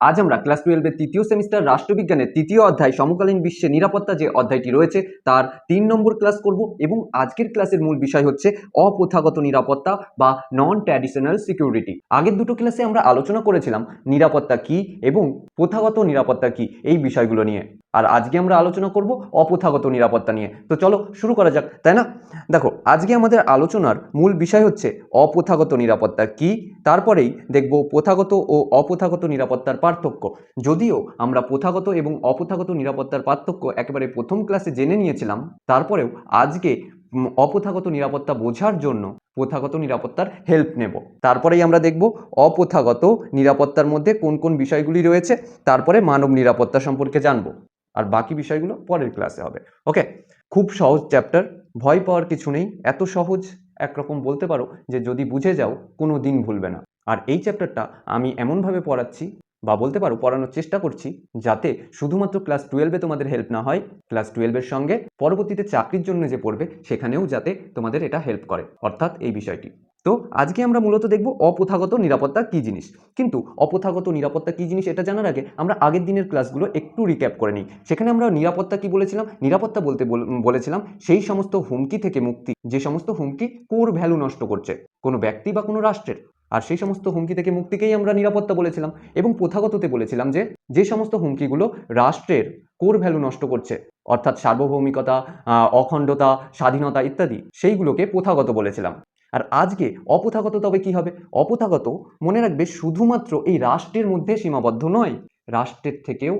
আজ আমরা ক্লাস টুয়েলভের তৃতীয় সেমিস্টার রাষ্ট্রবিজ্ঞানের তৃতীয় অধ্যায় সমকালীন বিশ্বে নিরাপত্তা যে অধ্যায়টি রয়েছে, তার তিন নম্বর ক্লাস করব এবং আজকের ক্লাসের মূল বিষয় হচ্ছে অপ্রথাগত নিরাপত্তা বা নন ট্র্যাডিশনাল সিকিউরিটি আগের দুটো ক্লাসে আমরা আলোচনা করেছিলাম নিরাপত্তা কি এবং প্রথাগত নিরাপত্তা কি, এই বিষয়গুলো নিয়ে। আর আজকে আমরা আলোচনা করব অপ্রথাগত নিরাপত্তা নিয়ে। তো চলো শুরু করা যাক তাই না? দেখো আজকে আমাদের আলোচনার মূল বিষয় হচ্ছে অপ্রথাগত নিরাপত্তা কি? তারপরেই দেখব প্রথাগত ও অপ্রথাগত নিরাপত্তার পার্থক্য। যদিও আমরা প্রথাগত এবং অপ্রথাগত নিরাপত্তার পার্থক্য একেবারে প্রথম ক্লাসে জেনে নিয়েছিলাম তারপরেও আজকে উম, অপ্রথাগত নিরাপত্তা বোঝার জন্য প্রথাগত নিরাপত্তার হেল্প নেব। তারপরেই আমরা দেখব অপ্রথাগত নিরাপত্তার মধ্যে কোন কোন বিষয়গুলি রয়েছে তারপরে মানব নিরাপত্তা সম্পর্কে জানব। আর বাকি বিষয়গুলো পরের ক্লাসে হবে। ওকে খুব সহজ চ্যাপ্টার ভয় পাওয়ার কিছু নেই। এত সহজ, একরকম বলতে পারো যে যদি বুঝে যাও, কোনো দিন ভুলবে না। আর এই চ্যাপ্টারটা আমি এমনভাবে পড়াচ্ছি বা বলতে পারো পড়ানোর চেষ্টা করছি যাতে শুধুমাত্র ক্লাস টুয়েলভে তোমাদের হেল্প না হয় ক্লাস টুয়েলভের সঙ্গে পরবর্তীতে চাকরির জন্য যে পড়বে, সেখানেও যাতে তোমাদের এটা হেল্প করে। অর্থাৎ এই বিষয়টি। তো আজকে আমরা মূলত দেখব অপ্রথাগত নিরাপত্তা কী জিনিস। কিন্তু অপ্রথাগত নিরাপত্তা কী জিনিস এটা জানার আগে আমরা আগের দিনের ক্লাসগুলো একটু রিক্যাপ করে নিই। সেখানে আমরা নিরাপত্তা কি বলেছিলাম? নিরাপত্তা বলতে বলেছিলাম সেই সমস্ত হুমকি থেকে মুক্তি। যে সমস্ত হুমকি কোর ভ্যালু নষ্ট করছে। কোনো ব্যক্তি বা কোনো রাষ্ট্রের। আর সেই সমস্ত হুমকি থেকে মুক্তিকেই আমরা নিরাপত্তা বলেছিলাম। এবং প্রথাগততে বলেছিলাম যে যে সমস্ত হুমকিগুলো রাষ্ট্রের কোর ভ্যালু নষ্ট করছে, অর্থাৎ সার্বভৌমিকতা অখণ্ডতা, স্বাধীনতা ইত্যাদি, সেইগুলোকে প্রথাগত বলেছিলাম। আর আজকে অপথাগত তবে কি হবে? অপথাগত মনে রাখবে শুধুমাত্র এই রাষ্ট্রের মধ্যে সীমাবদ্ধ নয়, রাষ্ট্রের থেকেও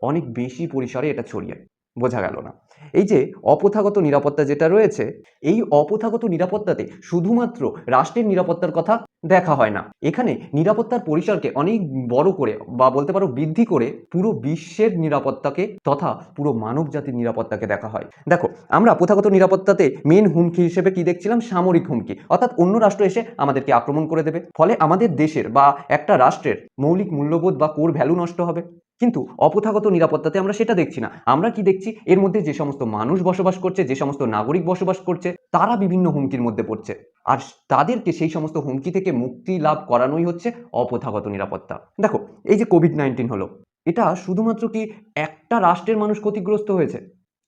অনেক বেশি পরিসরে এটা ছড়িয়ে বোঝা গেল না। এই যে অপ্রথাগত নিরাপত্তা যেটা রয়েছে, এই অপ্রথাগত নিরাপত্তাতে শুধুমাত্র রাষ্ট্রের নিরাপত্তার কথা দেখা হয় না। এখানে নিরাপত্তার পরিসরকে অনেক বড় করে বা বলতে পারো বৃদ্ধি করে পুরো বিশ্বের নিরাপত্তাকে তথা পুরো মানব জাতির নিরাপত্তাকে দেখা হয়। দেখো, আমরা প্রথাগত নিরাপত্তাতে মেন হুমকি হিসেবে কি দেখছিলাম? সামরিক হুমকি। অর্থাৎ অন্য রাষ্ট্র এসে আমাদেরকে আক্রমণ করে দেবে। ফলে আমাদের দেশের বা একটা রাষ্ট্রের মৌলিক মূল্যবোধ বা কোর ভ্যালু নষ্ট হবে। কিন্তু অপ্রথাগত নিরাপত্তাতে আমরা সেটা দেখছি না। আমরা কি দেখছি? এর মধ্যে যে সমস্ত মানুষ বসবাস করছে, যে সমস্ত নাগরিক বসবাস করছে, তারা বিভিন্ন হুমকির মধ্যে পড়ছে। আর তাদেরকে সেই সমস্ত হুমকি থেকে মুক্তি লাভ করানোই হচ্ছে অপ্রথাগত নিরাপত্তা। দেখো, এই যে কোভিড নাইন্টিন হলো, এটা শুধুমাত্র কি একটা রাষ্ট্রের মানুষ ক্ষতিগ্রস্ত হয়েছে?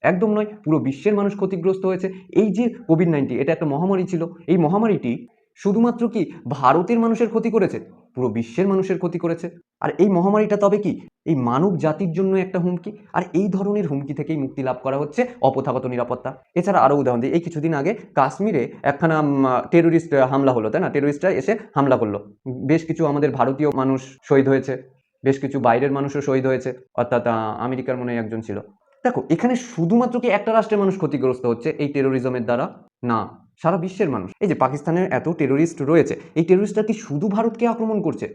একদম নয়, পুরো বিশ্বের মানুষ ক্ষতিগ্রস্ত হয়েছে। এই যে কোভিড নাইন্টিন এটা একটা মহামারী ছিল। এই মহামারীটি শুধুমাত্র কি ভারতের মানুষের ক্ষতি করেছে? পুরো বিশ্বের মানুষের ক্ষতি করেছে। আর এই মহামারীটা তবে কি? এই মানব জাতির জন্য একটা হুমকি? আর এই ধরনের হুমকি থেকেই মুক্তি লাভ করা হচ্ছে অপথাগত নিরাপত্তা। এছাড়া আরও উদাহরণ দিই, এই কিছুদিন আগে কাশ্মীরে একখানা টেরোরিস্ট হামলা হলো, তাই না? টেরোরিস্টরা এসে হামলা করল। বেশ কিছু আমাদের ভারতীয় মানুষ শহীদ হয়েছে, বেশ কিছু বাইরের মানুষও শহীদ হয়েছে, অর্থাৎ আমেরিকার মনে একজন ছিল। দেখো, এখানে শুধুমাত্র কি একটা রাষ্ট্রের মানুষ ক্ষতিগ্রস্ত হচ্ছে এই টেরোরিজমের দ্বারা? না। সারা বিশ্বের মানুষ। এই যে পাকিস্তানের এত টেরোরিস্ট রয়েছে, এই টেরোরিস্টরা কি শুধু ভারতকে আক্রমণ করছে?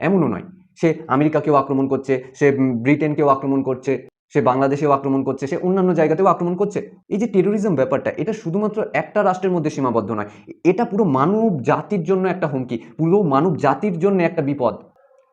এমনও নয়। সে আমেরিকাকেও আক্রমণ করছে, সে ব্রিটেনকেও আক্রমণ করছে, সে বাংলাদেশেও আক্রমণ করছে, সে অন্যান্য জায়গাতেও আক্রমণ করছে। এই যে টেরোরিজম ব্যাপারটা, এটা শুধুমাত্র একটা রাষ্ট্রের মধ্যে সীমাবদ্ধ নয়, এটা পুরো মানব জাতির জন্য একটা হুমকি, পুরো মানব জাতির জন্য একটা বিপদ।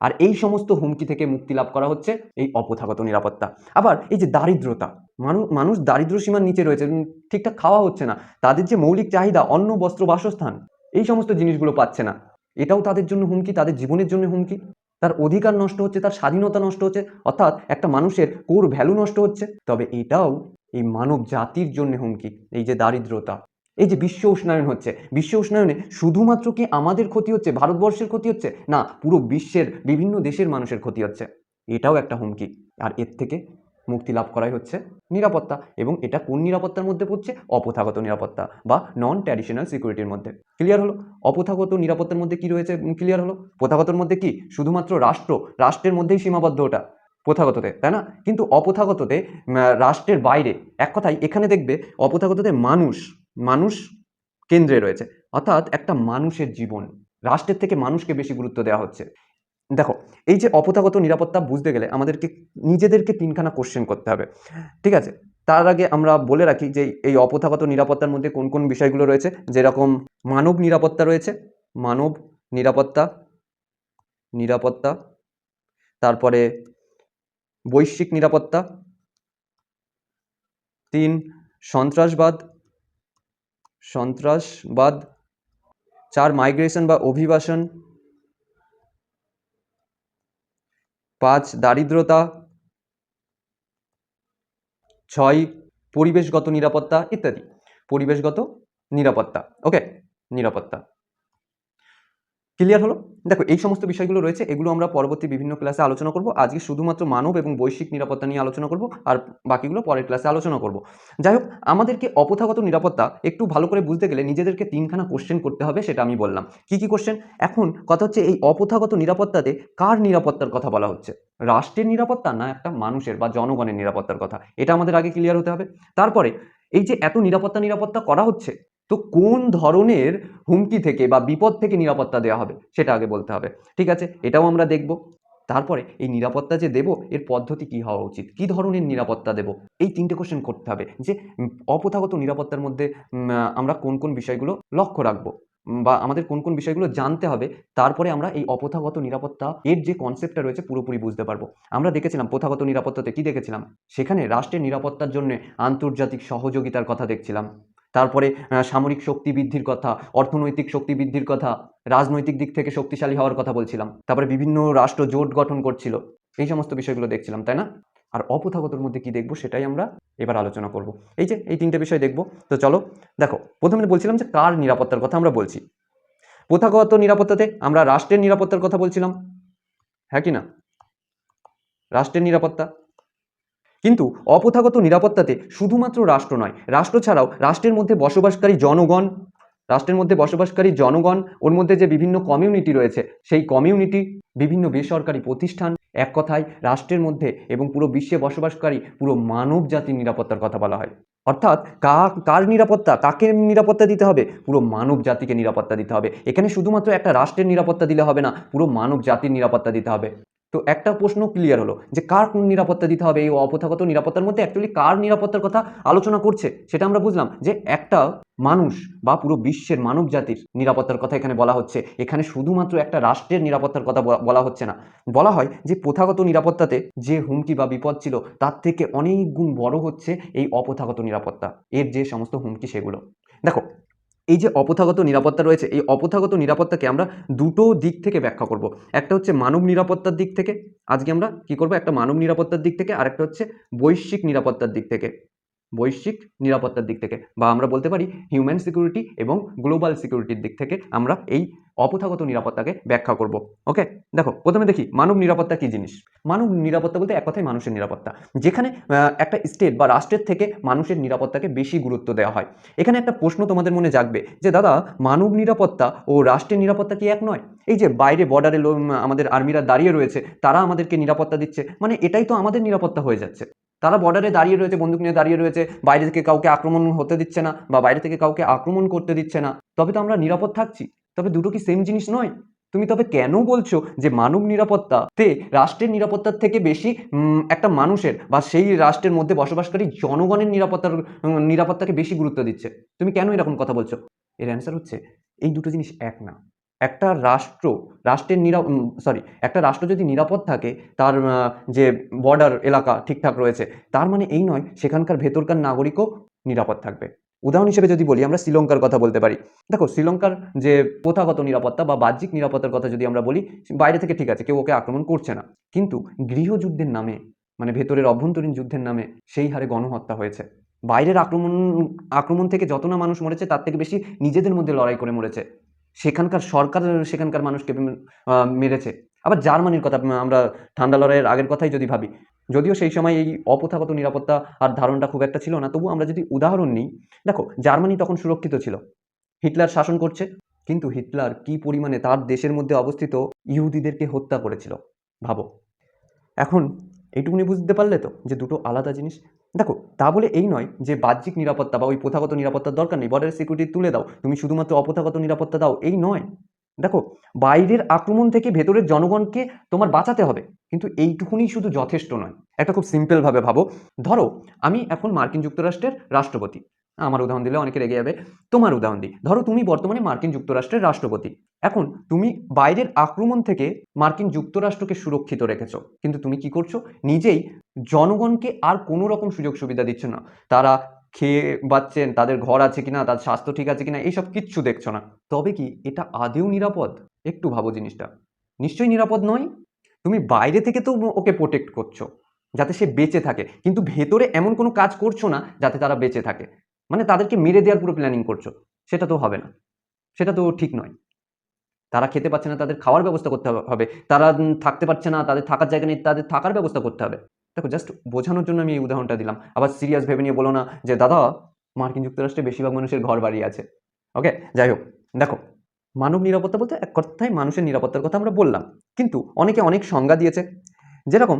আর এই সমস্ত হুমকি থেকে মুক্তি লাভ করা হচ্ছে এই অপথাগত নিরাপত্তা। আবার এই যে দারিদ্রতা মানুষ মানুষ দারিদ্র সীমার নিচে রয়েছে ঠিকঠাক খাওয়া হচ্ছে না। তাদের যে মৌলিক চাহিদা, অন্ন, বস্ত্র, বাসস্থান, এই সমস্ত জিনিসগুলো পাচ্ছে না। এটাও তাদের জন্য হুমকি, তাদের জীবনের জন্য হুমকি। তার অধিকার নষ্ট হচ্ছে, তার স্বাধীনতা নষ্ট হচ্ছে, অর্থাৎ একটা মানুষের কোর ভ্যালু নষ্ট হচ্ছে। তবে এটাও এই মানব জাতির জন্য হুমকি, এই যে দারিদ্রতা। এই যে বিশ্ব উষ্ণায়ন হচ্ছে, বিশ্ব উষ্ণায়নে শুধুমাত্র কি আমাদের ক্ষতি হচ্ছে, ভারতবর্ষের ক্ষতি হচ্ছে? না, পুরো বিশ্বের বিভিন্ন দেশের মানুষের ক্ষতি হচ্ছে। এটাও একটা হুমকি। আর এর থেকে মুক্তি লাভ করাই হচ্ছে নিরাপত্তা এবং এটা কোন নিরাপত্তার মধ্যে পড়ছে? অপ্রথাগত নিরাপত্তা বা নন ট্র্যাডিশনাল সিকিউরিটির মধ্যে। ক্লিয়ার হলো? অপ্রথাগত নিরাপত্তার মধ্যে কি রয়েছে? ক্লিয়ার হলো? প্রথাগতর মধ্যে কি? শুধুমাত্র রাষ্ট্র রাষ্ট্রের মধ্যেই সীমাবদ্ধ ওটা প্রথাগততে তাই না? কিন্তু অপ্রথাগততে উম, রাষ্ট্রের বাইরে এক কথায় এখানে দেখবে অপ্রথাগততে মানুষ মানুষ কেন্দ্রে রয়েছে। অর্থাৎ একটা মানুষের জীবন রাষ্ট্রের থেকে মানুষকে বেশি গুরুত্ব দেওয়া হচ্ছে। দেখো, এই যে অপথাগত নিরাপত্তা বুঝতে গেলে আমাদেরকে, নিজেদেরকে তিনখানা কোশ্চেন করতে হবে। ঠিক আছে? তার আগে আমরা বলে রাখি যে এই অপথাগত নিরাপত্তার মধ্যে কোন কোন বিষয়গুলো রয়েছে? যেরকম মানব নিরাপত্তা রয়েছে, মানব নিরাপত্তা নিরাপত্তা, তারপরে বৈশ্বিক নিরাপত্তা, তিন সন্ত্রাসবাদ সন্ত্রাসবাদ, চার মাইগ্রেশন বা অভিবাসন পাঁচ দারিদ্রতা ছয় পরিবেশগত নিরাপত্তা ইত্যাদি। পরিবেশগত নিরাপত্তা ওকে নিরাপত্তা। ক্লিয়ার হলো? দেখো, এই সমস্ত বিষয়গুলো রয়েছে, এগুলো আমরা পরবর্তী বিভিন্ন ক্লাসে আলোচনা করব। আজকে শুধুমাত্র মানব এবং বৈশ্বিক নিরাপত্তা নিয়ে আলোচনা করব, আর বাকিগুলো পরের ক্লাসে আলোচনা করব। যাই হোক, আমাদেরকে অপথাগত নিরাপত্তা একটু ভালো করে বুঝতে গেলে নিজেদেরকে তিনখানা কোশ্চেন করতে হবে, সেটা আমি বললাম। কি কি কোশ্চেন এখন কথা হচ্ছে, এই অপথাগত নিরাপত্তাতে কার নিরাপত্তার কথা বলা হচ্ছে? রাষ্ট্রের নিরাপত্তা না একটা মানুষের বা জনগণের নিরাপত্তার কথা? এটা আমাদের আগে ক্লিয়ার হতে হবে। তারপরে, এই যে এত নিরাপত্তা নিরাপত্তা করা হচ্ছে তো কোন ধরনের হুমকি থেকে বা বিপদ থেকে নিরাপত্তা দেওয়া হবে সেটা আগে বলতে হবে। ঠিক আছে? এটাও আমরা দেখব। তারপরে এই নিরাপত্তা যে দেব, এর পদ্ধতি কি হওয়া উচিত? কি ধরনের নিরাপত্তা দেব? এই তিনটে কোশ্চেন করতে হবে যে অপথাগত নিরাপত্তার মধ্যে আমরা কোন কোন বিষয়গুলো লক্ষ্য রাখব? বা আমাদের কোন কোন বিষয়গুলো জানতে হবে, তারপরে আমরা এই অপথাগত নিরাপত্তা এর যে কনসেপ্টটা রয়েছে পুরোপুরি বুঝতে পারব। আমরা দেখেছিলাম প্রথাগত নিরাপত্তাতে কি দেখেছিলাম? সেখানে রাষ্ট্রের নিরাপত্তার জন্য আন্তর্জাতিক সহযোগিতার কথা দেখছিলাম। তারপরে সামরিক শক্তি বৃদ্ধির কথা, অর্থনৈতিক শক্তি বৃদ্ধির কথা, রাজনৈতিক দিক থেকে শক্তিশালী হওয়ার কথা বলছিলাম। তারপরে বিভিন্ন রাষ্ট্র জোট গঠন করছিল। এই সমস্ত বিষয়গুলো দেখছিলাম, তাই না? আর অপথাগতর মধ্যে কি দেখব সেটাই আমরা এবার আলোচনা করব। এই যে, এই তিনটে বিষয় দেখব। তো চলো, দেখো, প্রথমে বলছিলাম যে কার নিরাপত্তার কথা আমরা বলছি। প্রথাগত নিরাপত্তাতে আমরা রাষ্ট্রের নিরাপত্তার কথা বলছিলাম। হ্যাঁ কি না? রাষ্ট্রের নিরাপত্তা। কিন্তু অপথাগত নিরাপত্তাতে শুধুমাত্র রাষ্ট্র নয়, রাষ্ট্র ছাড়াও রাষ্ট্রের মধ্যে বসবাসকারী জনগণ, রাষ্ট্রের মধ্যে বসবাসকারী জনগণ, ওর মধ্যে যে বিভিন্ন কমিউনিটি রয়েছে, সেই কমিউনিটি বিভিন্ন বেসরকারি প্রতিষ্ঠান, এক কথায় রাষ্ট্রের মধ্যে এবং পুরো বিশ্বে বসবাসকারী পুরো মানব জাতির নিরাপত্তার কথা বলা হয়। অর্থাৎ কার নিরাপত্তা, কাকে নিরাপত্তা দিতে হবে? পুরো মানব জাতিকে নিরাপত্তা দিতে হবে। এখানে শুধুমাত্র একটা রাষ্ট্রের নিরাপত্তা দিলে হবে না, পুরো মানব জাতির নিরাপত্তা দিতে হবে। তো একটা প্রশ্ন ক্লিয়ার হলো যে কার কোন নিরাপত্তা দিতে হবে? এই অপথাগত নিরাপত্তার মধ্যে অ্যাকচুয়ালি কার নিরাপত্তার কথা আলোচনা করছে? সেটা আমরা বুঝলাম যে একটা মানুষ বা পুরো বিশ্বের মানব জাতির নিরাপত্তার কথা এখানে বলা হচ্ছে। এখানে শুধুমাত্র একটা রাষ্ট্রের নিরাপত্তার কথা বলা হচ্ছে না। বলা হয় যে প্রথাগত নিরাপত্তাতে যে হুমকি বা বিপদ ছিল, তার থেকে অনেক গুণ বড় হচ্ছে এই অপথাগত নিরাপত্তা। এর যে সমস্ত হুমকি সেগুলো। দেখো এই যে অপথাগত নিরাপত্তা রয়েছে, এই অপথাগত নিরাপত্তাকে আমরা দুটো দিক থেকে ব্যাখ্যা করব। একটা হচ্ছে মানব নিরাপত্তার দিক থেকে, আজকে আমরা কি করব? একটা মানব নিরাপত্তার দিক থেকে, আরেকটা হচ্ছে বৈশ্বিক নিরাপত্তার দিক থেকে। বৈশ্বিক নিরাপত্তার দিক থেকে, বা আমরা বলতে পারি হিউম্যান সিকিউরিটি এবং গ্লোবাল সিকিউরিটির দিক থেকে আমরা এই অপথাগত নিরাপত্তাকে ব্যাখ্যা করব ওকে দেখো, প্রথমে দেখি, মানব নিরাপত্তা কি জিনিস? মানব নিরাপত্তা বলতে এক কথায় মানুষের নিরাপত্তা। যেখানে একটা স্টেট বা রাষ্ট্রের থেকে মানুষের নিরাপত্তাকে বেশি গুরুত্ব দেওয়া হয়। এখানে একটা প্রশ্ন তোমাদের মনে জাগবে যে, দাদা, মানব নিরাপত্তা ও রাষ্ট্রের নিরাপত্তা কি এক নয়? এই যে বাইরে বর্ডারে আমাদের আর্মিরা দাঁড়িয়ে রয়েছে, তারা আমাদেরকে নিরাপত্তা দিচ্ছে মানে এটাই তো আমাদের নিরাপত্তা হয়ে যাচ্ছে। তারা বর্ডারে দাঁড়িয়ে রয়েছে, বন্দুক নিয়ে দাঁড়িয়ে রয়েছে, বাইরে থেকে কাউকে আক্রমণ হতে দিচ্ছে না বা বাইরে থেকে কাউকে আক্রমণ করতে দিচ্ছে না। তবে তো আমরা নিরাপদ থাকছি। তবে দুটো কি সেম জিনিস নয়? তুমি তবে কেন বলছো যে মানব নিরাপত্তাতে রাষ্ট্রের নিরাপত্তার থেকে বেশি একটা মানুষের বা সেই রাষ্ট্রের মধ্যে বসবাসকারী জনগণের নিরাপত্তার নিরাপত্তাকে বেশি গুরুত্ব দিচ্ছে? তুমি কেন এরকম কথা বলছো? এর অ্যান্সার হচ্ছে, এই দুটো জিনিস এক না। একটা রাষ্ট্র, রাষ্ট্রের নিরা সরি একটা রাষ্ট্র যদি নিরাপদ থাকে, তার যে বর্ডার এলাকা ঠিকঠাক রয়েছে, তার মানে এই নয়, সেখানকার ভেতরকার নাগরিকও নিরাপদ থাকবে। উদাহরণ হিসেবে যদি বলি, আমরা শ্রীলঙ্কার কথা বলতে পারি। দেখো, শ্রীলঙ্কার যে প্রথাগত নিরাপত্তা বা বাহ্যিক নিরাপত্তার কথা যদি আমরা বলি, বাইরে থেকে ঠিক আছে, কেউ ওকে আক্রমণ করছে না। কিন্তু গৃহযুদ্ধের নামে মানে ভেতরের অভ্যন্তরীণ যুদ্ধের নামে সেই হারে গণহত্যা হয়েছে। বাইরের আক্রমণ আক্রমণ থেকে যত না মানুষ মরেছে, তার থেকে বেশি নিজেদের মধ্যে লড়াই করে মরেছে। সেখানকার সরকার, সেখানকার মানুষকে মেরেছে। আবার জার্মানির কথা আমরা, ঠান্ডা লড়াইয়ের আগের কথাই যদি ভাবি যদিও সেই সময় এই অপথাগত নিরাপত্তা আর ধারণটা খুব একটা ছিল না, তবু আমরা যদি উদাহরণ নিই, দেখো, জার্মানি তখন সুরক্ষিত ছিল। হিটলার শাসন করছে, কিন্তু হিটলার কি পরিমাণে তার দেশের মধ্যে অবস্থিত ইহুদিদেরকে হত্যা করেছিল, ভাবো। এখন এইটুকুনি বুঝতে পারলে তো যে দুটো আলাদা জিনিস। দেখো, তা বলে এই নয় যে বাহ্যিক নিরাপত্তা বা ওই প্রথাগত নিরাপত্তার দরকার নেই বর্ডার সিকিউরিটি তুলে দাও। তুমি শুধুমাত্র অপথাগত নিরাপত্তা দাও, এই নয়। দেখো, বাইরের আক্রমণ থেকে ভেতরের জনগণকে তোমার বাঁচাতে হবে, কিন্তু এইটুকুনি শুধু যথেষ্ট নয়। একটা খুব সিম্পলভাবে ভাবো ধরো, আমি এখন মার্কিন যুক্তরাষ্ট্রের রাষ্ট্রপতি। আমার উদাহরণ দিলে অনেকে রেগে যাবে। তোমার উদাহরণ দিই। ধরো, তুমি বর্তমানে মার্কিন যুক্তরাষ্ট্রের রাষ্ট্রপতি। এখন তুমি বাইরের আক্রমণ থেকে মার্কিন যুক্তরাষ্ট্রকে সুরক্ষিত রেখেছো। কিন্তু তুমি কি করছ? নিজেই জনগণকে আর কোনো রকম সুযোগ সুবিধা দিচ্ছ না। তারা খেয়ে বাচ্চেন তাদের ঘর আছে কিনা তাদের স্বাস্থ্য ঠিক আছে কিনা, এইসব কিচ্ছু দেখছ না। তবে কি এটা আদেও নিরাপদ? একটু ভাবো জিনিসটা। নিশ্চয়ই নিরাপদ নয়? তুমি বাইরে থেকে তো ওকে প্রোটেক্ট করছ, যাতে সে বেঁচে থাকে। কিন্তু ভেতরে এমন কোনো কাজ করছ না, যাতে তারা বেঁচে থাকে। মানে তাদেরকে মেরে দেওয়ার পুরো প্ল্যানিং করছ। সেটা তো হবে না। সেটা তো ঠিক নয়। তারা খেতে পাচ্ছে না, তাদের খাওয়ার ব্যবস্থা করতে হবে। তারা থাকতে পারছে না, তাদের থাকার জায়গা নেই, তাদের থাকার ব্যবস্থা করতে হবে। দেখো জাস্ট বোঝানোর জন্য আমি এই উদাহরণটা দিলাম। আবার সিরিয়াস ভেবে নিয়ে বলো না যে, দাদা, মার্কিন যুক্তরাষ্ট্রে বেশিরভাগ মানুষের ঘর বাড়ি আছে। ওকে যাই হোক, দেখো, মানব নিরাপত্তা বলতে এক কথায় মানুষের নিরাপত্তার কথা আমরা বললাম। কিন্তু অনেকে অনেক সংজ্ঞা দিয়েছে। যেরকম,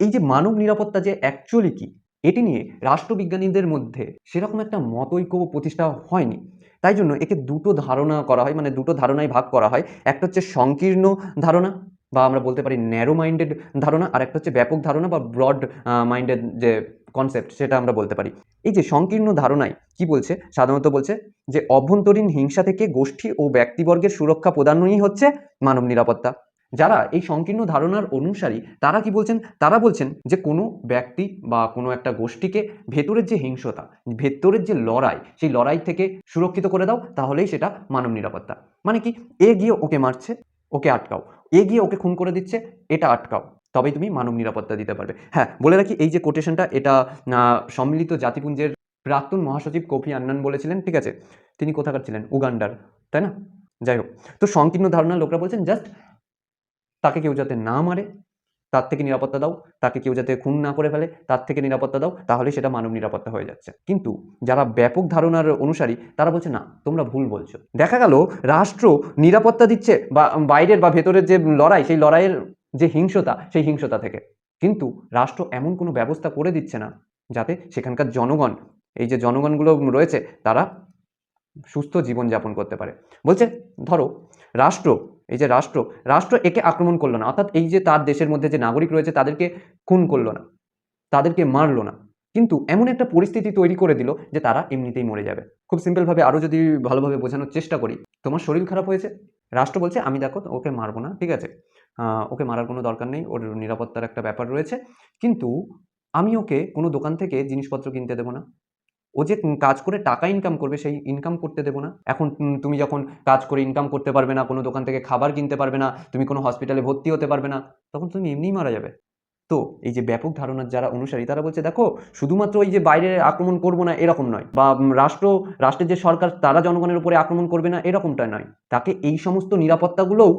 এই যে মানব নিরাপত্তা যে অ্যাকচুয়ালি কি, এটি নিয়ে রাষ্ট্রবিজ্ঞানীদের মধ্যে সেরকম একটা মতৈক্য প্রতিষ্ঠা হয়নি। তাই জন্য একে দুটো ধারণা করা হয় মানে দুটো ধারণায় ভাগ করা হয়। একটা হচ্ছে সংকীর্ণ ধারণা বা আমরা বলতে পারি ন্যারো মাইন্ডেড ধারণা আর একটা হচ্ছে ব্যাপক ধারণা বা ব্রড মাইন্ডেড যে কনসেপ্ট সেটা আমরা বলতে পারি। এই যে সংকীর্ণ ধারণায় কি বলছে? সাধারণত বলছে যে অভ্যন্তরীণ হিংসা থেকে গোষ্ঠী ও ব্যক্তিবর্গের সুরক্ষা প্রদানই হচ্ছে মানব নিরাপত্তা। যারা এই সংকীর্ণ ধারণার অনুসারী, তারা কি বলছেন? তারা বলছেন যে কোনো ব্যক্তি বা কোনো একটা গোষ্ঠীকে ভেতরের যে হিংসতা, ভেতরের যে লড়াই, সেই লড়াই থেকে সুরক্ষিত করে দাও, তাহলেই সেটা মানব নিরাপত্তা। মানে কি? এ গিয়ে ওকে মারছে। ওকে আটকাও। এগিয়ে গিয়ে ওকে খুন করে দিচ্ছে, এটা আটকাও। তবেই তুমি মানব নিরাপত্তা দিতে পারবে। হ্যাঁ বলে রাখি, এই যে কোটেশনটা এটা সম্মিলিত জাতিপুঞ্জের প্রাক্তন মহাসচিব কোফি আন্নান বলেছিলেন, ঠিক আছে? তিনি কোথাকার ছিলেন? উগান্ডার, তাই না? যাই হোক। তো সংকীর্ণ ধারণা লোকরা বলছেন, জাস্ট তাকে কেউ যাতে না মারে তার থেকে নিরাপত্তা দাও, তাকে কেউ যাতে খুন না করে ফেলে, তার থেকে নিরাপত্তা দাও, তাহলে সেটা মানব নিরাপত্তা হয়ে যাচ্ছে। কিন্তু যারা ব্যাপক ধারণার অনুসারী, তারা বলছে, না, তোমরা ভুল বলছো। দেখা গেল, রাষ্ট্র নিরাপত্তা দিচ্ছে বা বাইরের বা ভেতরের যে লড়াই, সেই লড়াইয়ের যে হিংসতা, সেই হিংসতা থেকে। কিন্তু রাষ্ট্র এমন কোনো ব্যবস্থা করে দিচ্ছে না, যাতে সেখানকার জনগণ, এই যে জনগণগুলো রয়েছে, তারা সুস্থ জীবন জীবনযাপন করতে পারে। বলছে, ধরো, রাষ্ট্র এই যে রাষ্ট্র রাষ্ট্র একে আক্রমণ করল না, অর্থাৎ এই যে তার দেশের মধ্যে যে নাগরিক রয়েছে তাদেরকে খুন করল না, তাদেরকে মারলো না। কিন্তু এমন একটা পরিস্থিতি তৈরি করে দিল যে তারা এমনিতেই মরে যাবে। খুব সিম্পলভাবে আরও যদি ভালোভাবে বোঝানোর চেষ্টা করি, তোমার শরীর খারাপ হয়েছে? রাষ্ট্র বলছে, আমি দেখো, ওকে মারবো না, ঠিক আছে? ওকে মারার কোনো দরকার নেই, ওর নিরাপত্তার একটা ব্যাপার রয়েছে। কিন্তু আমি ওকে কোনো দোকান থেকে জিনিসপত্র কিনতে দেবো না। ও যে কাজ করে টাকা ইনকাম করবে, সেই ইনকাম করতে দেবো না। এখন তুমি যখন কাজ করে ইনকাম করতে পারবে না, কোনো দোকান থেকে খাবার কিনতে পারবে না, তুমি কোনো হসপিটালে ভর্তি হতে পারবে না, তখন তুমি এমনিই মারা যাবে। তো এই যে ব্যাপক ধারণার যারা অনুসারী, তারা বলছে, দেখো, শুধুমাত্র ওই যে বাইরে আক্রমণ করব না, এরকম নয়, বা রাষ্ট্র, রাষ্ট্রের যে সরকার, তারা জনগণের উপরে আক্রমণ করবে না, এরকমটা নয়। তাকে এই সমস্ত নিরাপত্তাগুলোও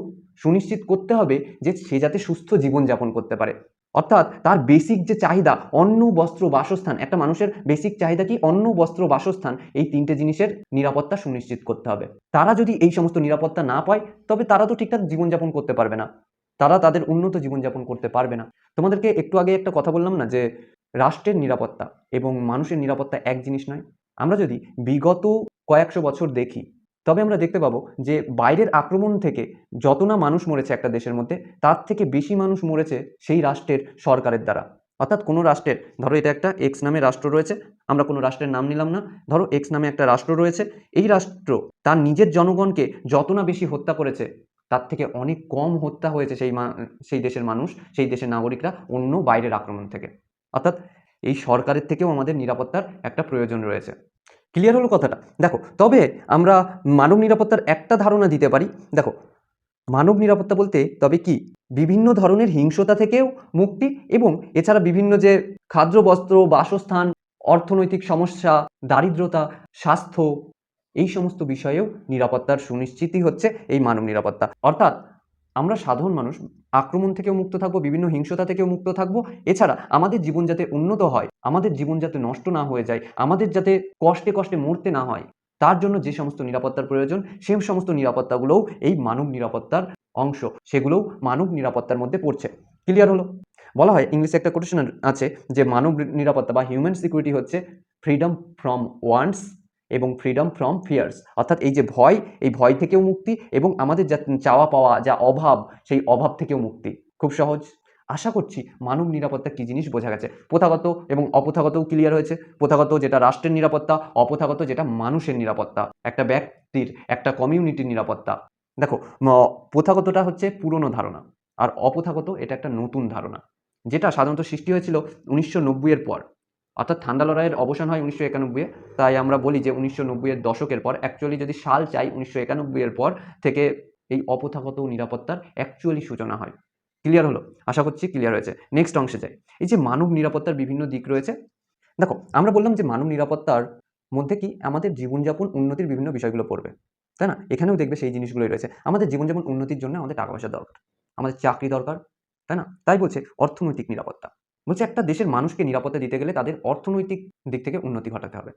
সুনিশ্চিত করতে হবে যে সে যাতে সুস্থ জীবনযাপন করতে পারে। অর্থাৎ তার বেসিক যে চাহিদা, অন্ন, বস্ত্র, বাসস্থান, একটা মানুষের বেসিক চাহিদা কি? অন্ন, বস্ত্র, বাসস্থান, এই তিনটে জিনিসের নিরাপত্তা সুনিশ্চিত করতে হবে। তারা যদি এই সমস্ত নিরাপত্তা না পায়, তবে তারা তো ঠিকঠাক জীবনযাপন করতে পারবে না। তারা তাদের উন্নত জীবনযাপন করতে পারবে না। তোমাদেরকে একটু আগে একটা কথা বললাম না যে, রাষ্ট্রের নিরাপত্তা এবং মানুষের নিরাপত্তা এক জিনিস নয়। আমরা যদি বিগত কয়েকশো বছর দেখি তবে আমরা দেখতে পাবো যে বাইরের আক্রমণ থেকে যত না মানুষ মরেছে একটা দেশের মধ্যে, তার থেকে বেশি মানুষ মরেছে সেই রাষ্ট্রের সরকারের দ্বারা। অর্থাৎ কোনো রাষ্ট্রের, ধরো এটা একটা এক্স নামে রাষ্ট্র রয়েছে, আমরা কোনো রাষ্ট্রের নাম নিলাম না, ধরো এক্স নামে একটা রাষ্ট্র রয়েছে, এই রাষ্ট্র তার নিজের জনগণকে যত না বেশি হত্যা করেছে, তার থেকে অনেক কম হত্যা হয়েছে সেই সেই দেশের মানুষ, সেই দেশের নাগরিকরা অন্য বাইরের আক্রমণ থেকে। অর্থাৎ এই সরকারের থেকেও আমাদের নিরাপত্তার একটা প্রয়োজন রয়েছে। ক্লিয়ার হলো কথাটা? দেখো, তবে আমরা মানব নিরাপত্তার একটা ধারণা দিতে পারি। দেখো, মানব নিরাপত্তা বলতে তবে কি? বিভিন্ন ধরনের হিংসতা থেকেও মুক্তি এবং এছাড়া বিভিন্ন যে খাদ্য, বস্ত্র, বাসস্থান, অর্থনৈতিক সমস্যা, দারিদ্রতা, স্বাস্থ্য, এই সমস্ত বিষয়েও নিরাপত্তার সুনিশ্চিতই হচ্ছে এই মানব নিরাপত্তা। অর্থাৎ আমরা সাধারণ মানুষ, আক্রমণ থেকেও মুক্ত থাকব, বিভিন্ন হিংসতা থেকেও মুক্ত থাকব। এছাড়া আমাদের জীবন যাতে উন্নত হয়, আমাদের জীবন যাতে নষ্ট না হয়ে যায়, আমাদের যাতে কষ্টে কষ্টে মরতে না হয়, তার জন্য যে সমস্ত নিরাপত্তার প্রয়োজন, সেই সমস্ত নিরাপত্তাগুলোও এই মানব নিরাপত্তার অংশ, সেগুলোও মানব নিরাপত্তার মধ্যে পড়ছে। ক্লিয়ার হলো? বলা হয়, ইংলিশে একটা কোটেশন আছে যে মানব নিরাপত্তা বা হিউম্যান সিকিউরিটি হচ্ছে ফ্রিডম ফ্রম ওয়ান্টস এবং ফ্রিডম ফ্রম ফিয়ার্স অর্থাৎ এই যে ভয়, এই ভয় থেকেও মুক্তি এবং আমাদের যা চাওয়া পাওয়া, যা অভাব, সেই অভাব থেকেও মুক্তি। খুব সহজ। আশা করছি মানব নিরাপত্তা কী জিনিস বোঝা গেছে। প্রথাগত এবং অপথাগতও ক্লিয়ার হয়েছে। প্রথাগত যেটা রাষ্ট্রের নিরাপত্তা অপথাগত যেটা মানুষের নিরাপত্তা। একটা ব্যক্তির, একটা কমিউনিটির নিরাপত্তা। দেখো প্রথাগতটা হচ্ছে পুরনো ধারণা আর অপ্রথাগত এটা একটা নতুন ধারণা। যেটা সাধারণত সৃষ্টি হয়েছিল উনিশশো নব্বইয়ের পর। অর্থাৎ ঠান্ডা লড়াইয়ের অবসান হয় উনিশশো একানব্বইয়ে। তাই আমরা বলি যে উনিশশো নব্বইয়ের দশকের পর অ্যাকচুয়ালি যদি সাল চাই, উনিশশো একানব্বইয়ের পর থেকে এই অপথাগত নিরাপত্তার অ্যাকচুয়ালি সূচনা হয়। ক্লিয়ার হলো? আশা করছি ক্লিয়ার হয়েছে। নেক্সট অংশে যাই। এই যে মানব নিরাপত্তার বিভিন্ন দিক রয়েছে, দেখো, আমরা বললাম যে মানব নিরাপত্তার মধ্যে কি আমাদের জীবনযাপন উন্নতির বিভিন্ন বিষয়গুলো পড়বে, তাই না? এখানেও দেখবে সেই জিনিসগুলোই রয়েছে। আমাদের জীবনযাপন উন্নতির জন্য আমাদের টাকা পয়সা দরকার, আমাদের চাকরি দরকার, তাই না? তাই বলছে অর্থনৈতিক নিরাপত্তা। বলছে একটা দেশের মানুষকে নিরাপত্তা দিতে গেলে তাদের অর্থনৈতিক দিক থেকে উন্নতি ঘটাতে হবে।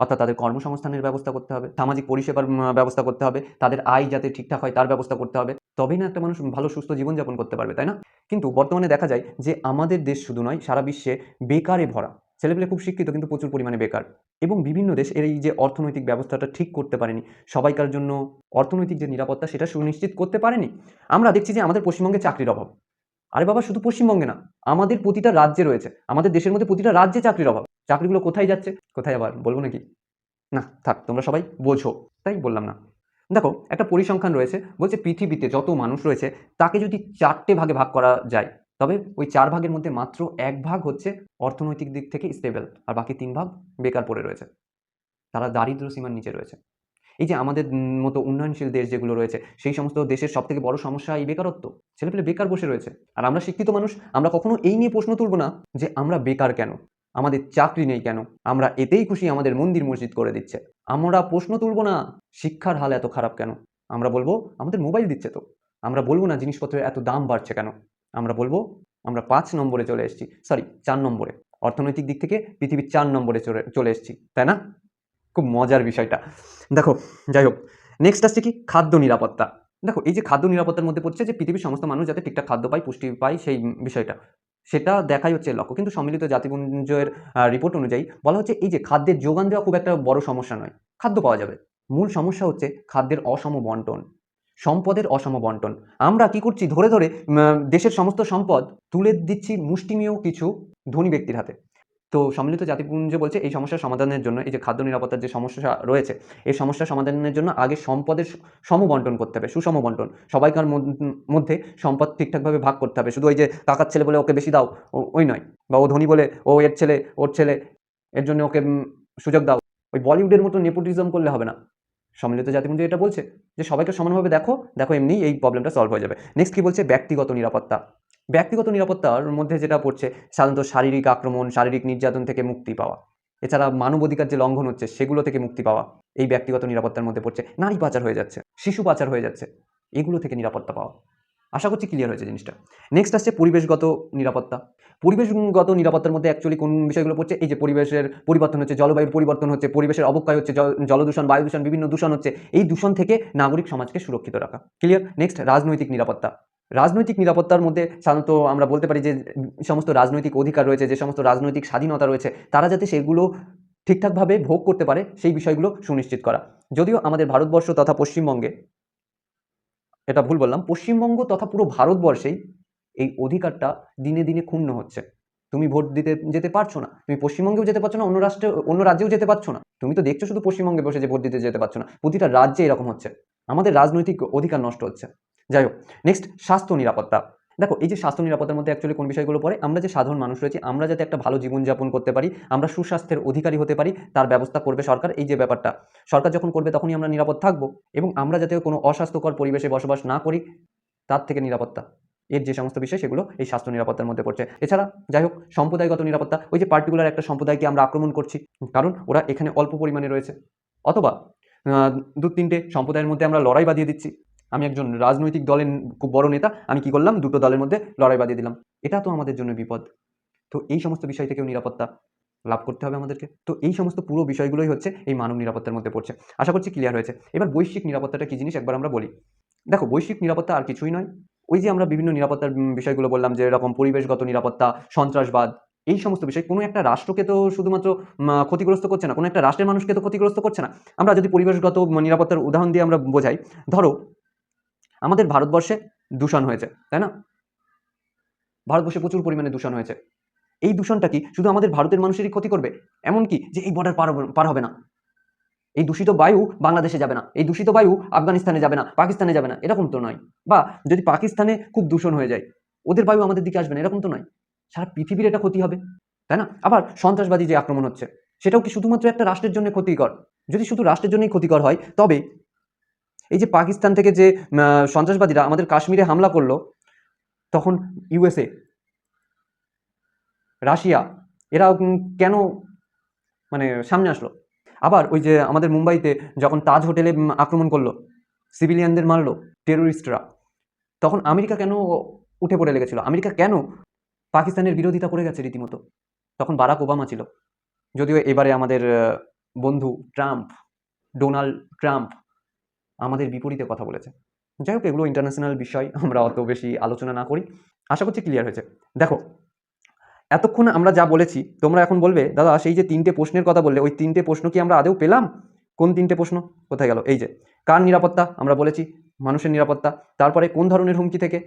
অর্থাৎ তাদের কর্মসংস্থানের ব্যবস্থা করতে হবে, সামাজিক পরিষেবার ব্যবস্থা করতে হবে, তাদের আয় যাতে ঠিকঠাক হয় তার ব্যবস্থা করতে হবে। তবেই না একটা মানুষ ভালো, সুস্থ জীবনযাপন করতে পারবে, তাই না? কিন্তু বর্তমানে দেখা যায় যে আমাদের দেশ শুধু নয়, সারা বিশ্বে বেকারে ভরা। ছেলেপেলে খুব শিক্ষিত কিন্তু প্রচুর পরিমাণে বেকার। এবং বিভিন্ন দেশ এর এই যে অর্থনৈতিক ব্যবস্থাটা ঠিক করতে পারেনি, সবাইকার জন্য অর্থনৈতিক যে নিরাপত্তা সেটা সুনিশ্চিত করতে পারেনি। আমরা দেখছি যে আমাদের পশ্চিমবঙ্গে চাকরির অভাব। আরে বাবা, শুধু পশ্চিমবঙ্গে না, আমাদের প্রতিটা রাজ্যে রয়েছে। আমাদের দেশের মধ্যে প্রতিটা রাজ্যে চাকরির অভাব। চাকরিগুলো কোথায় যাচ্ছে? কোথায় আবার, বলব নাকি? না, থাক, তোমরা সবাই বোঝো, তাই বললাম না। দেখো, একটা পরিসংখ্যান রয়েছে, বলছে পৃথিবীতে যত মানুষ রয়েছে, তাকে যদি চারটে ভাগে ভাগ করা যায়, তবে ওই চার ভাগের মধ্যে মাত্র এক ভাগ হচ্ছে অর্থনৈতিক দিক থেকে স্টেবল আর বাকি তিন ভাগ বেকার পড়ে রয়েছে। তারা দারিদ্র সীমার নিচে রয়েছে। এই যে আমাদের মতো উন্নয়নশীল দেশ যেগুলো রয়েছে, সেই সমস্ত দেশের সব থেকে বড় সমস্যা এই বেকারত্ব। ছেলেপেলে বেকার বসে রয়েছে। আর আমরা শিক্ষিত মানুষ, আমরা কখনো এই নিয়ে প্রশ্ন তুলব না যে আমরা বেকার কেন? আমাদের চাকরি নেই কেন? আমরা এতেই খুশি আমাদের মন্দির মসজিদ করে দিচ্ছে। আমরা প্রশ্ন তুলব না, শিক্ষার হাল এত খারাপ কেন? আমরা বলব, আমাদের মোবাইল দিচ্ছে তো। আমরা বলব না জিনিসপত্রের এত দাম বাড়ছে কেন? আমরা বলব, আমরা পাঁচ নম্বরে চলে এসেছি সরি চার নম্বরে। অর্থনৈতিক দিক থেকে পৃথিবীর চার নম্বরে চলে চলে এসেছি, তাই না? খুব মজার বিষয়টা। দেখো, যাই হোক নেক্সট আসছে কি? খাদ্য নিরাপত্তা। দেখো, এই যে খাদ্য নিরাপত্তার মধ্যে পড়ছে যে পৃথিবীর সমস্ত মানুষ যাতে ঠিকঠাক খাদ্য পায়, পুষ্টি পায়, সেই বিষয়টা। সেটা দেখাই হচ্ছে লক্ষ্য। কিন্তু সম্মিলিত জাতিপুঞ্জের রিপোর্ট অনুযায়ী বলা হচ্ছে এই যে খাদ্যের যোগান দেওয়া খুব একটা বড় সমস্যা নয়। খাদ্য পাওয়া যাবে। মূল সমস্যা হচ্ছে খাদ্যের অসম বন্টন। সম্পদের অসম বন্টন। আমরা কি করছি? ধরে ধরে দেশের সমস্ত সম্পদ তুলে দিচ্ছি মুষ্টিমেয় কিছু ধনী ব্যক্তির হাতে। তো সম্মিলিত জাতিপুঞ্জ বলছে এই সমস্যার সমাধানের জন্য, এই যে খাদ্য নিরাপত্তার যে সমস্যা রয়েছে, এই সমস্যা সমাধানের জন্য আগে সম্পদের সম সমবন্টন করতে হবে, সুষম বন্টন। সবাইকার মধ্যে সম্পদ ঠিকঠাকভাবে ভাগ করতে হবে। শুধু ওই যে কাকার ছেলে বলে ওকে বেশি দাও ওই নয়। বা ও ধনী বলে ও এর ছেলে, ওর ছেলে, এর জন্য ওকে সুযোগ দাও। ওই বলিউডের মতো নেপোটিজম করলে হবে না। সম্মিলিত জাতিমন্ত্রী এটা বলছে, যে সবাইকে সমানভাবে দেখো দেখো এমনি এই প্রবলেমটা সলভ হয়ে যাবে। নেক্সট কি বলছে? ব্যক্তিগত নিরাপত্তা। ব্যক্তিগত নিরাপত্তার মধ্যে যেটা পড়ছে, সাধারণত শারীরিক আক্রমণ, শারীরিক নির্যাতন থেকে মুক্তি পাওয়া। এছাড়া মানবাধিকার যে লঙ্ঘন হচ্ছে, সেগুলো থেকে মুক্তি পাওয়া, এই ব্যক্তিগত নিরাপত্তার মধ্যে পড়ছে। নারী পাচার হয়ে যাচ্ছে, শিশু পাচার হয়ে যাচ্ছে, এগুলো থেকে নিরাপত্তা পাওয়া। আশা করছি ক্লিয়ার হয়েছে জিনিসটা। নেক্সট আসছে পরিবেশগত নিরাপত্তা। পরিবেশগত নিরাপত্তার মধ্যে অ্যাকচুয়ালি কোন বিষয়গুলো পড়ছে? এই যে পরিবেশের পরিবর্তন হচ্ছে, জলবায়ুর পরিবর্তন হচ্ছে, পরিবেশের অবক্ষয় হচ্ছে, জল- জলদূষণ বায়ু দূষণ বিভিন্ন দূষণ হচ্ছে, এই দূষণ থেকে নাগরিক সমাজকে সুরক্ষিত রাখা। ক্লিয়ার নেক্সট রাজনৈতিক নিরাপত্তা। রাজনৈতিক নিরাপত্তার মধ্যে সাধারণত আমরা বলতে পারি যে সমস্ত রাজনৈতিক অধিকার রয়েছে, যে সমস্ত রাজনৈতিক স্বাধীনতা রয়েছে, তারা যাতে সেগুলো ঠিকঠাকভাবে ভোগ করতে পারে, সেই বিষয়গুলো সুনিশ্চিত করা। যদিও আমাদের ভারতবর্ষ তথা পশ্চিমবঙ্গে এটা ভুল বললাম, পশ্চিমবঙ্গ তথা পুরো ভারতবর্ষেই এই অধিকারটা দিনে দিনে ক্ষুণ্ণ হচ্ছে। তুমি ভোট দিতে যেতে পারছ না, তুমি পশ্চিমবঙ্গেও যেতে পারছ না, অন্য রাষ্ট্রে, অন্য রাজ্যেও যেতে পারছ না। তুমি তো দেখছ শুধু পশ্চিমবঙ্গে বসে যে ভোট দিতে যেতে পারছ না, প্রতিটা রাজ্যে এরকম হচ্ছে। আমাদের রাজনৈতিক অধিকার নষ্ট হচ্ছে। যাই হোক নেক্সট স্বাস্থ্য নিরাপত্তা। দেখো, এই যে স্বাস্থ্য নিরাপত্তার মধ্যে অ্যাকচুয়ালি কোন বিষয়গুলো পড়ে, আমরা যে সাধারণ মানুষ রয়েছে, আমরা যাতে একটা ভালো জীবনযাপন করতে পারি, আমরা সুস্বাস্থ্যের অধিকারী হতে পারি, তার ব্যবস্থা করবে সরকার, এই যে ব্যাপারটা। সরকার যখন করবে তখনই আমরা নিরাপদ থাকব এবং আমরা যাতে কোনো অস্বাস্থ্যকর পরিবেশে বসবাস না করি, তার থেকে নিরাপত্তা। এর যে সমস্ত বিষয়, সেগুলো এই স্বাস্থ্য নিরাপত্তার মধ্যে পড়ছে। এছাড়া, যাই হোক, সম্প্রদায়গত নিরাপত্তা, ওই যে পার্টিকুলার একটা সম্প্রদায়কে আমরা আক্রমণ করছি, কারণ ওরা এখানে অল্প পরিমাণে রয়েছে। অথবা দু তিনটে সম্প্রদায়ের মধ্যে আমরা লড়াই বাঁধিয়ে দিচ্ছি। আমি একজন রাজনৈতিক দলের খুব বড় নেতা, আমি কি করলাম? দুটো দলের মধ্যে লড়াই বাঁধিয়ে দিলাম। এটা তো আমাদের জন্য বিপদ। তো এই সমস্ত বিষয় থেকেও নিরাপত্তা লাভ করতে হবে আমাদেরকে। তো এই সমস্ত পুরো বিষয়গুলোই হচ্ছে এই মানব নিরাপত্তার মধ্যে পড়ছে। আশা করছি ক্লিয়ার হয়েছে। এবার বৈশ্বিক নিরাপত্তাটা কি জিনিস একবার আমরা বলি। দেখো, বৈশ্বিক নিরাপত্তা আর কিছুই নয়। ওই যে আমরা বিভিন্ন নিরাপত্তার বিষয়গুলো বললাম যে এরকম পরিবেশগত নিরাপত্তা, সন্ত্রাসবাদ, এই সমস্ত বিষয়, কোনো একটা রাষ্ট্রকে তো শুধুমাত্র ক্ষতিগ্রস্ত করছে না। কোনো একটা রাষ্ট্রের মানুষকে তো ক্ষতিগ্রস্ত করছে না। আমরা যদি পরিবেশগত নিরাপত্তার উদাহরণ দিয়ে আমরা বোঝাই, ধরো আমাদের ভারতবর্ষে দূষণ হয়েছে, তাই না? ভারতবর্ষে প্রচুর পরিমাণে দূষণ হয়েছে। এই দূষণটা কি? শুধু আমাদের ভারতের মানুষেরই ক্ষতি করবে? এমন কি যে এই বর্ডার পার পার হবে না। এই দূষিত বায়ু বাংলাদেশে যাবে না। এই দূষিত বায়ু আফগানিস্তানে যাবে না, পাকিস্তানে যাবে না, এরকম তো নয়। বা যদি পাকিস্তানে খুব দূষণ হয়ে যায়, ওদের বায়ু আমাদের দিকে আসবে না, এরকম তো নয়। সারা পৃথিবীর এটা ক্ষতি হবে, তাই না? আবার সন্ত্রাসবাদী যে আক্রমণ হচ্ছে, সেটাও কি শুধুমাত্র একটা রাষ্ট্রের জন্য ক্ষতিকর? যদি শুধু রাষ্ট্রের জন্যই ক্ষতিকর হয়, তবে এই যে পাকিস্তান থেকে যে সন্ত্রাসবাদীরা আমাদের কাশ্মীরে হামলা করল, তখন ইউএসএ রাশিয়া এরা কেন মানে সামনে আসলো? আবার ওই যে আমাদের মুম্বাইতে যখন তাজ হোটেলে আক্রমণ করল, সিভিলিয়ানদের মারলো টেরোরিস্টরা তখন আমেরিকা কেন উঠে পড়ে লেগেছিল? আমেরিকা কেন পাকিস্তানের বিরোধিতা করে গেছে রীতিমতো? তখন বারাক ওবামা ছিল। যদিও এবারে আমাদের বন্ধু ট্রাম্প, ডোনাল্ড ট্রাম্প আমাদের বিপরীতে কথা বলেছে। যাই হোক, এগুলো ইন্টারন্যাশনাল বিষয়, আমরা অত বেশি আলোচনা না করি। আশা করছি ক্লিয়ার হয়েছে। দেখো, এতক্ষণ আমরা যা বলেছি, তোমরা এখন বলবে, দাদা, সেই যে তিনটে প্রশ্নের কথা বললে, ওই তিনটে প্রশ্ন কি আমরা আদৌ পেলাম? কোন তিনটে প্রশ্ন? কোথায় গেল? এই যে, কার নিরাপত্তা? আমরা বলেছি, মানুষের নিরাপত্তা। তারপরে কোন ধরনের হুমকি থেকে?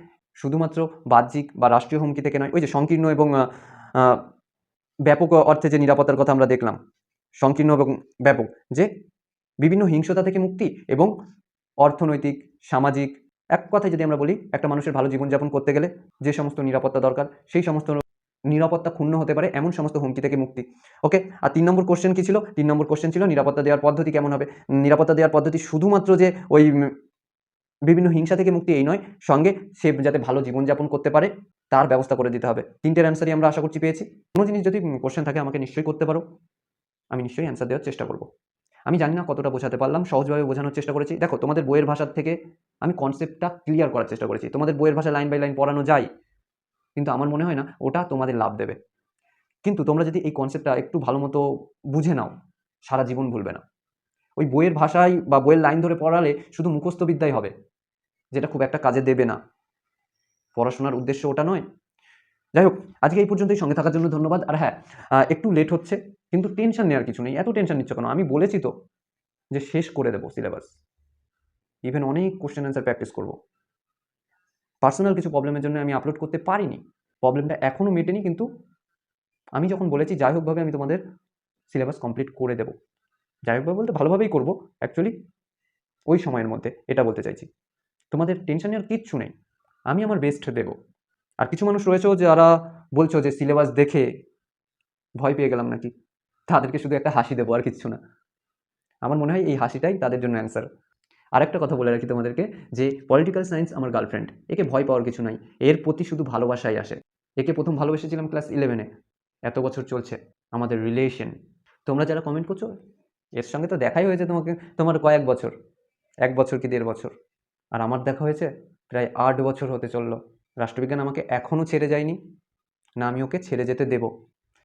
শুধুমাত্র বাহ্যিক বা রাষ্ট্রীয় হুমকি থেকে নয়, ওই যে সংকীর্ণ এবং ব্যাপক অর্থে যে নিরাপত্তার কথা আমরা দেখলাম। সংকীর্ণ এবং ব্যাপক, যে বিভিন্ন হিংসতা থেকে মুক্তি এবং অর্থনৈতিক, সামাজিক, এক কথায় যদি আমরা বলি, একটা মানুষের ভালো জীবনযাপন করতে গেলে যে সমস্ত নিরাপত্তা দরকার, সেই সমস্ত নিরাপত্তা ক্ষুণ্ণ হতে পারে এমন সমস্ত হুমকি থেকে মুক্তি। ওকে? আর তিন নম্বর কোশ্চেন কি ছিল? তিন নম্বর কোশ্চেন ছিল নিরাপত্তা দেওয়ার পদ্ধতি কেমন হবে? নিরাপত্তা দেওয়ার পদ্ধতি শুধুমাত্র যে ওই বিভিন্ন হিংসা থেকে মুক্তি এই নয়, সঙ্গে সে যাতে ভালো জীবনযাপন করতে পারে, তার ব্যবস্থা করে দিতে হবে। তিনটের অ্যান্সারই আমরা আশা করছি পেয়েছি। কোনো জিনিস যদি কোশ্চেন থাকে, আমাকে নিশ্চয়ই করতে পারো। আমি নিশ্চয়ই অ্যান্সার দেওয়ার চেষ্টা করব। আমি জানি না কতটা বোঝাতে পারলাম, সহজভাবে বোঝানোর চেষ্টা করেছি। দেখো, তোমাদের বইয়ের ভাষার থেকে আমি কনসেপ্টটা ক্লিয়ার করার চেষ্টা করেছি। তোমাদের বইয়ের ভাষা লাইন বাই লাইন পড়ানো যায়, কিন্তু আমার মনে হয় না ওটা তোমাদের লাভ দেবে। কিন্তু তোমরা যদি এই কনসেপ্টটা একটু ভালো মতো বুঝে নাও, সারা জীবন ভুলবে না। ওই বইয়ের ভাষায় বা বইয়ের লাইন ধরে পড়ালে শুধু মুখস্থ বিদ্যাই হবে, যেটা খুব একটা কাজে দেবে না। পড়াশোনার উদ্দেশ্য ওটা নয়। যাই হোক, আজকে এই পর্যন্তই। সঙ্গে থাকার জন্য ধন্যবাদ। আর হ্যাঁ একটু লেট হচ্ছে। কিন্তু টেনশন নেওয়ার কিছু নেই। এত টেনশন নিচ্ছ কেন? আমি বলেছি তো যে শেষ করে দেবো সিলেবাস ইভেন অনেক কোশ্চেন অ্যান্সার প্র্যাকটিস করব। পার্সোনাল কিছু প্রবলেমের জন্য আমি আপলোড করতে পারিনি। প্রবলেমটা এখনও মেটেনি, কিন্তু আমি যখন বলেছি, যাই হোকভাবে আমি তোমাদের সিলেবাস কমপ্লিট করে দেবো। যাই হোকভাবে বলতে ভালোভাবেই করব অ্যাকচুয়ালি ওই সময়ের মধ্যে, এটা বলতে চাইছি। তোমাদের টেনশন নেওয়ার কিচ্ছু নেই। আমি আমার বেস্ট দেব। আর কিছু মানুষ রয়েছেও যারা বলছো যে সিলেবাস দেখে ভয় পেয়ে গেলাম নাকি? তাদেরকে শুধু একটা হাসি দেবো আর কিচ্ছু না। আমার মনে হয় এই হাসিটাই তাদের জন্য অ্যান্সার আরেকটা কথা বলে রাখি তোমাদেরকে যে পলিটিক্যাল সায়েন্স আমার গার্লফ্রেন্ড একে ভয় পাওয়ার কিছু নাই, এর প্রতি শুধু ভালোবাসাই আসে। একে প্রথম ভালোবেসেছিলাম ক্লাস ইলেভেনে এত বছর চলছে আমাদের রিলেশন তোমরা যারা কমেন্ট করছ, এর সঙ্গে তো দেখাই হয়েছে তোমাকে, তোমার কয়েক বছর, এক বছর কি দেড় বছর। আর আমার দেখা হয়েছে প্রায় আট বছর হতে চলল। রাষ্ট্রবিজ্ঞান আমাকে এখনও ছেড়ে যায়নি, না আমি ওকে ছেড়ে যেতে দেব।